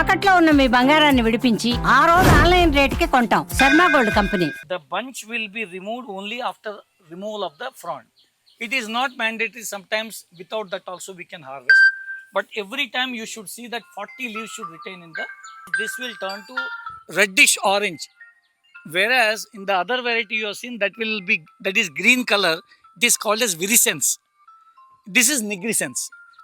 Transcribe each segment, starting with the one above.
తాకట్లో ఉన్న మీ బంగారాన్ని విడిపించి ఆ రోజు ఆన్లైన్ రేటుకి కొంటాం Sharma gold company the bunch will be removed only after removal of the frond. It is not mandatory. Sometimes without that also we can harvest. But every time you should see that 40 leaves should retain in the. This will turn to reddish orange. Whereas in the other variety you have seen that will be that is green color. It is called as virescence. This is nigrescence.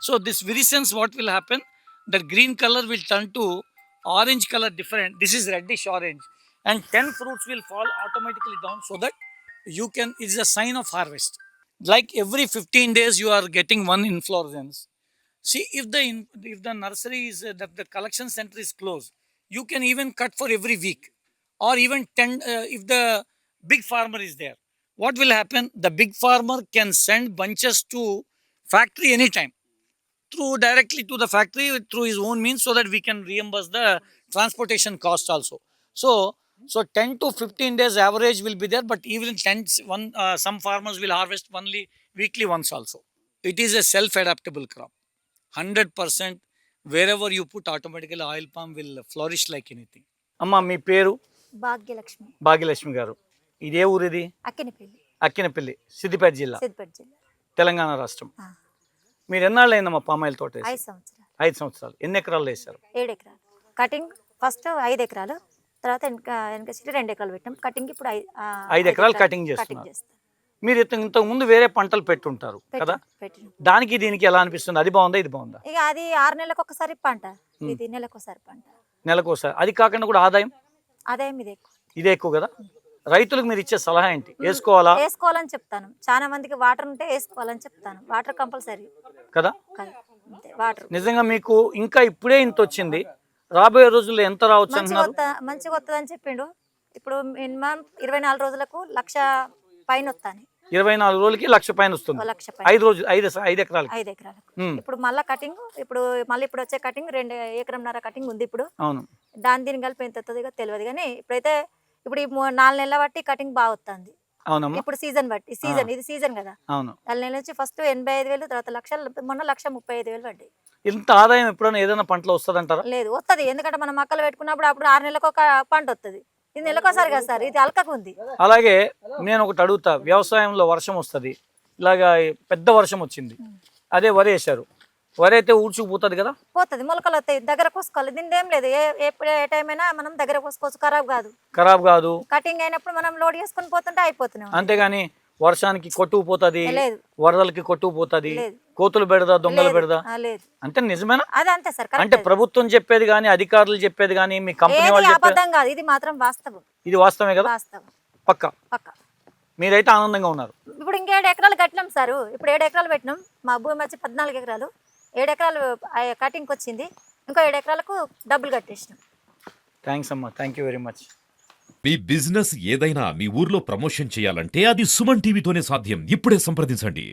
So this virescence, what will happen? That green color will turn to orange color different. This is reddish orange, and 10 fruits will fall automatically down so that you can. It's a sign of harvest. Like every 15 days, you are getting one inflorescence. See, if the if the nursery is uh, that the collection center is closed, you can even cut for every week, or even 10 uh, if the big farmer is there. What will happen? The big farmer can send bunches to factory anytime through directly to the factory through his own means so that we can reimburse the transportation cost also so so 10 to 15 days average will be there but even 10 one uh, some farmers will harvest only weekly once also it is a self adaptable crop 100% wherever you put automatically oil palm will flourish like anything అమ్మా మీ పేరు భాగ్యలక్ష్మి భాగ్యలక్ష్మి గారు ఇదే ఊరిది అక్కినపల్లి అక్కినపల్లి సిద్దిపేట జిల్లా సిద్దిపేట జిల్లా తెలంగాణ రాష్ట్రం మీరు ఎన్నాళ్ళు అయిందమ్మా పామాయిల్ తోట? ఐదు సంవత్సరాలు. ఐదు సంవత్సరాలు. ఎన్ని ఎకరాలు వేశారు? ఏడు ఎకరాలు. కటింగ్ ఫస్ట్ ఐదు ఎకరాలు తర్వాత వెనక వెనక సీట్ రెండు ఎకరాలు పెట్టాం. కటింగ్ ఇప్పుడు ఐదు ఎకరాలు cutting చేస్తున్నారు. చేస్తాం మీరు ఇంత- ఇంతకు ముందు వేరే పంటలు పెట్టుంటారు కదా? దానికి దీనికి ఎలా అనిపిస్తుంది? అది బాగుందా ఇది బాగుందా? ఇక అది ఆరు నెలలకు ఒకసారి పంట. ఇది నెలకు ఒకసారి పంట. నెలకు ఒకసారి. అది కాకుండా కూడా ఆదాయం? ఆదాయం ఇది ఎక్కువ. ఇదే ఎక్కువ కదా? రైతులకు మీరు ఇచ్చే సలహా ఏంటి? వేసుకోవాలా? వేసుకోవాలని చెప్తాను. చాలా మందికి వాటర్ ఉంటే వేసుకోవాలని చెప్తాను. Water compulsory. కదా? నిజంగా మీకు ఇంకా ఇప్పుడే ఇంత వచ్చింది. రాబోయే రోజుల్లో ఎంత రావచ్చు అంటున్నారు? వస్తా మంచిగా వస్తుందని చెప్పిండు. ఇప్పుడు మినిమం ఇరవై నాలుగు రోజులకు లక్ష పైన వస్తాను ఇరవై నాలుగు రోజులకి లక్ష పైన వస్తుంది. ఐదు రోజులు ఐదు ఐదు ఎకరాలకి. ఐదు ఎకరాలకు. ఉమ్, ఇప్పుడు మళ్ళా కటింగ్ ఇప్పుడు మళ్ళీ ఇప్పుడు వచ్చే కటింగ్ రెండు ఎకరంన్నర కటింగ్ ఉంది ఇప్పుడు. అవును. దాని దీని కలిపి ఎంత వస్తుందో తెలియదు కానీ ఇప్పుడైతే ఇప్పుడు నాలుగు నెలల బట్టి కటింగ్ బాగా వస్తుంది అవునమ్మా. ఇప్పుడు సీజన్ బట్టి సీజన్ ఇది సీజన్ కదా. అవును. నాలుగు నెలల నుంచి ఫస్ట్ ఎనభై ఐదు వేలు తర్వాత లక్షలు మొన్న లక్ష ముప్పై ఐదు వేలు పడ్డాయి. ఇంత ఆదాయం ఎప్పుడైనా ఏదైనా పంటలో వస్తుందంటారా? లేదు వస్తుంది ఎందుకంటే మనం మొక్కలు పెట్టుకున్నప్పుడు అప్పుడు ఆరు నెలలకు ఒక పంట వస్తుంది ఇది నెలకోసారి కదా సార్ ఇది అలకకు ఉంది అలాగే నేను ఒకటి అడుగుతా. వ్యవసాయంలో వర్షం వస్తుంది. ఇలాగా పెద్ద వర్షం వచ్చింది. అదే వరి వేశారు. వరి అయితే ఊడ్చుకుపోతుంది కదా? పోతుంది. మొలకలు వస్తాయి. దగ్గర కోసుకోవాలి. దీని ఏం లేదు. ఏ ఎప్పుడు ఏ టైం అయినా మనం దగ్గర కోసుకోవచ్చు. ఖరాబ్ కాదు. ఖరాబ్ కాదు. కటింగ్ అయినప్పుడు మనం లోడ్ చేసుకొని పోతుంటే అయిపోతున్నాం అంతేగాని వర్షానికి కొట్టుకుపోతుంది వరదలకి కొట్టుకుపోతుంది. కోతులు పెడదా దొంగలు పెడదా? అంటే నిజమేనా? అది అంతే సార్ అంటే ప్రభుత్వం చెప్పేది కానీ అధికారులు చెప్పేది కానీ మీ కంపెనీ వాళ్ళు చెప్పేది అబద్ధం కాదు. ఇది మాత్రం వాస్తవం. ఇది వాస్తవమే కదా? వాస్తవం. పక్క? పక్క. మీరైతే ఆనందంగా ఉన్నారు. ఇప్పుడు ఇంకేడు ఎకరాలు కట్టినాం సార్. ఇప్పుడు ఏడు ఎకరాలు పెట్టినాం. మా భూమి వచ్చి పద్నాలుగు ఎకరాలు. ఏడు ఎకరాలు కటింగ్కి వచ్చింది ఇంకో ఏడు ఎకరాలకు డబ్బులు కట్టేసినాం. థ్యాంక్స్ అమ్మా. థ్యాంక్ యూ వెరీ మచ్ మీ బిజినెస్ ఏదైనా మీ ఊర్లో ప్రమోషన్ చేయాలంటే అది సుమన్ టీవీతోనే సాధ్యం. ఇప్పుడే సంప్రదించండి.